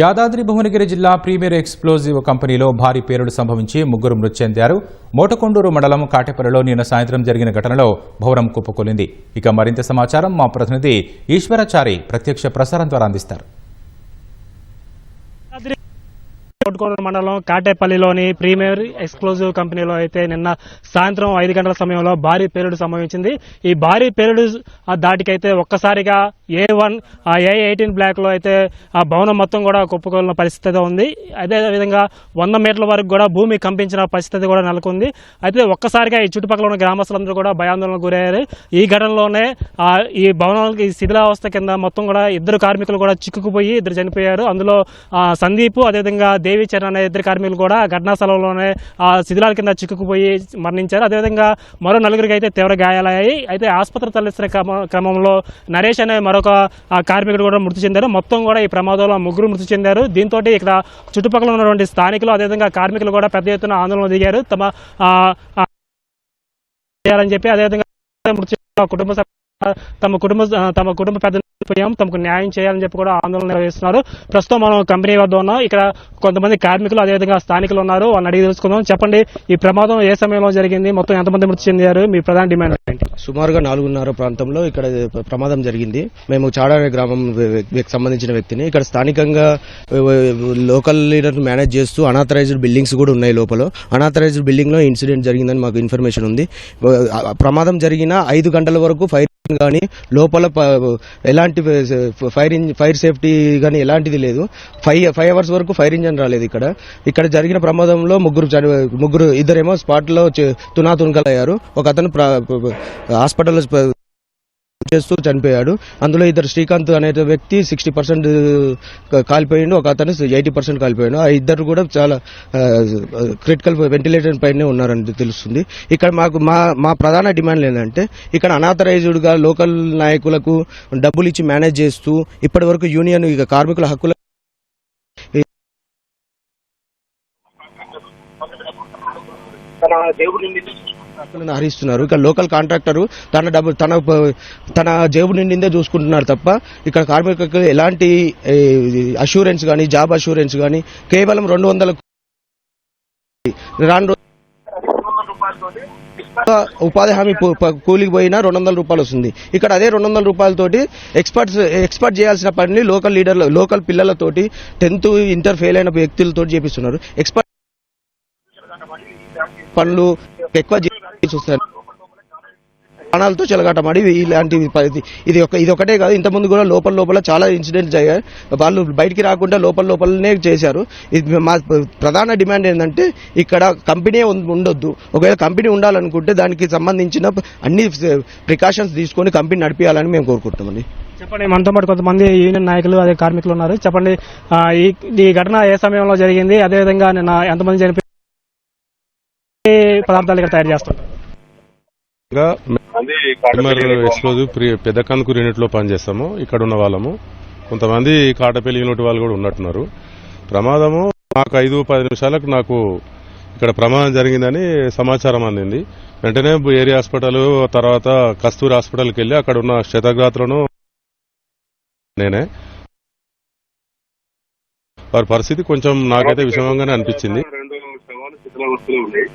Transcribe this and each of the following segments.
యాదాద్రి భువనగిరి జిల్లా premier explosive కంపెనీలో భారీ పేలుడు సంభవించి ముగ్గురు మృతి చెందారు. మోటకొండూరు మండలం కాటేపల్లిలో నిన్న సాయంత్రం జరిగిన ఘటనలో భవనం కుప్పకూలింది. ఇక మరింత సమాచారం మా ప్రతినిధి ఈశ్వరాచారి ప్రత్యక్ష ప్రసారం ద్వారా అందిస్తారు. కోటుకోట మండలం కాటేపల్లిలోని ప్రీమియర్ ఎక్స్క్లూజివ్ కంపెనీలో అయితే నిన్న సాయంత్రం ఐదు గంటల సమయంలో భారీ పేలుడు సంభవించింది. ఈ భారీ పేలుడు దాటికైతే ఒక్కసారిగా ఏ వన్ ఆ ఏ ఎయిటీన్ బ్లాక్లో అయితే ఆ భవనం మొత్తం కూడా కుప్పకూలిన పరిస్థితి ఉంది. అదే విధంగా వంద మీటర్ల వరకు కూడా భూమి కంపించిన పరిస్థితి కూడా నెలకొంది. అయితే ఒక్కసారిగా ఈ చుట్టుపక్కల ఉన్న గ్రామస్తులందరూ కూడా భయాందోళనకు గురయ్యారు. ఈ ఘటనలోనే ఈ భవనాలకి శిథిలావస్థ కింద మొత్తం కూడా ఇద్దరు కార్మికులు కూడా చిక్కుకుపోయి ఇద్దరు చనిపోయారు. అందులో సందీప్ అదేవిధంగా దేవి చరణ్ అనే ఇద్దరు కార్మికులు కూడా ఘటనా స్థలంలోనే ఆ శిథిలాల కింద చిక్కుకుపోయి మరణించారు. అదేవిధంగా మరో నలుగురికి అయితే తీవ్ర గాయాలయ్యాయి. అయితే ఆసుపత్రి తరలిస్తున్న క్రమ- క్రమంలో నరేష్ అనే మరొక కార్మికుడు కూడా మృతి చెందారు. మొత్తం కూడా ఈ ప్రమాదంలో ముగ్గురు మృతి చెందారు. దీంతో ఇక్కడ చుట్టుపక్కల ఉన్నటువంటి స్థానికులు అదేవిధంగా కార్మికులు కూడా పెద్ద ఎత్తున ఆందోళన దిగారు. తమ ఆ, చేయాలని చెప్పి అదేవిధంగా మృతి కుటుంబ తమ కుటుంబ తమ కుటుంబ పెద్ద పోయాం తమకు న్యాయం చేయాలని చెప్పి కూడా ఆందోళన నిర్వహిస్తున్నారు. ప్రస్తుతం మనం కంపెనీ వద్ద ఉన్నాం. ఇక్కడ కొంతమంది కార్మికులు అదేవిధంగా స్థానికులు ఉన్నారు. వాళ్ళని అడిగి తెలుసుకుందాం. చెప్పండి ఈ ప్రమాదం ఏ సమయంలో జరిగింది? మొత్తం ఎంతమంది మృతి చెందారు? మీ ప్రధాన డిమాండ్ ఏంటి? సుమారుగా నాలుగున్నర ప్రాంతంలో ఇక్కడ ప్రమాదం జరిగింది. మేము చాడాడ గ్రామం సంబంధించిన వ్యక్తిని. ఇక్కడ స్థానికంగా లోకల్ లీడర్ మేనేజ్ చేస్తూ అనాథరైజ్డ్ బిల్డింగ్స్ కూడా ఉన్నాయి లోపల. అనాథరైజ్డ్ బిల్డింగ్లో ఇన్సిడెంట్ జరిగిందని మాకు ఇన్ఫర్మేషన్ ఉంది. ప్రమాదం జరిగిన ఐదు గంటల వరకు ఫైర్ కానీ లోపల ఎలాంటి ఫైర్ ఇంజ్ ఫైర్ సేఫ్టీ కానీ ఎలాంటిది లేదు. ఫైవ్ ఫైవ్ అవర్స్ వరకు ఫైర్ ఇంజన్ రాలేదు ఇక్కడ. ఇక్కడ జరిగిన ప్రమాదంలో ముగ్గురు ముగ్గురు ఇద్దరేమో స్పాట్లో తునాతునకలయ్యారు. ఒక అతను హాస్పిటల్లో చేస్తూ చనిపోయాడు. అందులో ఇద్దరు శ్రీకాంత్ అనే వ్యక్తి సిక్స్టీ పర్సెంట్ కాలిపోయిండు ఒక అతను ఎయిటీ పర్సెంట్ కాలిపోయాడు. ఆ ఇద్దరు కూడా చాలా క్రిటికల్ వెంటిలేటర్ పైనే ఉన్నారని తెలుస్తుంది. ఇక్కడ మాకు మా మా ప్రధాన డిమాండ్ ఏంటంటే ఇక్కడ అనాథరైజ్డ్గా లోకల్ నాయకులకు డబ్బులు ఇచ్చి మేనేజ్ చేస్తూ ఇప్పటి వరకు యూనియన్ ఇక కార్మికుల హక్కుల హక్కులను హరిస్తున్నారు ఇక్కడ లోకల్ కాంట్రాక్టర్ తన డబ్బు తన తన జేబు నిండిందే చూసుకుంటున్నారు తప్ప ఇక్కడ కార్మికులకు ఎలాంటి అష్యూరెన్స్ కానీ జాబ్ అష్యూరెన్స్ కానీ కేవలం రెండు వందల రాను ఉపాధి హామీ కూలికి పోయినా రెండు వందల రూపాయలు వస్తుంది. ఇక్కడ అదే రెండు వందల రూపాయలతోటి ఎక్స్పర్ట్స్ ఎక్స్పర్ట్ చేయాల్సిన పని లోకల్ లీడర్ల లోకల్ పిల్లలతోటి టెన్త్ ఇంటర్ ఫెయిల్ అయిన వ్యక్తులతో చేపిస్తున్నారు. ఎక్స్పర్ట్ పనులు ఎక్కువ చూస్తాను ప్రాణాలతో చెలగాటమాడి ఇలాంటి ఇది ఒక ఇది ఒకటే కాదు ఇంతకుముందు కూడా లోపల లోపల చాలా ఇన్సిడెంట్స్ అయ్యాయి వాళ్ళు బయటికి రాకుండా లోపల లోపలనే చేశారు. ఇది మా ప్రధాన డిమాండ్ ఏంటంటే ఇక్కడ కంపెనీ ఉండొద్దు. ఒకవేళ కంపెనీ ఉండాలనుకుంటే దానికి సంబంధించిన అన్ని ప్రికాషన్స్ తీసుకొని కంపెనీ నడిపించాలని మేము కోరుకుంటామండి చెప్పండి మనతో పాటు కొంతమంది యూనియన్ నాయకులు అదే కార్మికులు ఉన్నారు. చెప్పండి ఈ ఈ ఘటన ఏ సమయంలో జరిగింది? అదేవిధంగా నిన్న ఎంతమంది చనిపోయింది పదార్థాలు ఇక్కడ తయారు చేస్తుంటారు ఎక్స్ప్లోజివ్ పెద్ద కనుకూరు యూనిట్లో పనిచేస్తాము. ఇక్కడ ఉన్న వాళ్ళము. కొంతమంది కాటపల్లి యూనిట్ వాళ్ళు కూడా ఉన్నట్టున్నారు. ప్రమాదము నాకు ఐదు పది నిమిషాలకు నాకు ఇక్కడ ప్రమాదం జరిగిందని సమాచారం అందింది. వెంటనే ఏరియా హాస్పిటల్ తర్వాత కస్తూరి హాస్పిటల్కి వెళ్ళి అక్కడ ఉన్న క్షతగాత్రను నేనే. వారి పరిస్థితి కొంచెం నాకైతే విషమంగానే అనిపించింది. శిథిలావస్థలో ఉన్నాయి.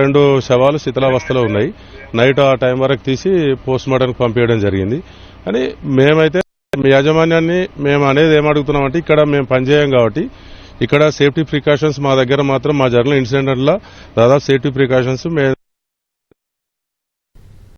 రెండు శవాలు శిథిలావస్థలో ఉన్నాయి. నైట్ ఆ టైం వరకు తీసి పోస్ట్ మార్టం పంపించడం జరిగింది. అని మేమైతే మీ యాజమాన్యాన్ని మేము అనేది ఏం అడుగుతున్నామంటే ఇక్కడ మేము పనిచేయం కాబట్టి ఇక్కడ సేఫ్టీ ప్రికాషన్స్ మా దగ్గర మాత్రం మా జరిగిన ఇన్సిడెంట్ల దాదాపు సేఫ్టీ ప్రికాషన్స్ మేము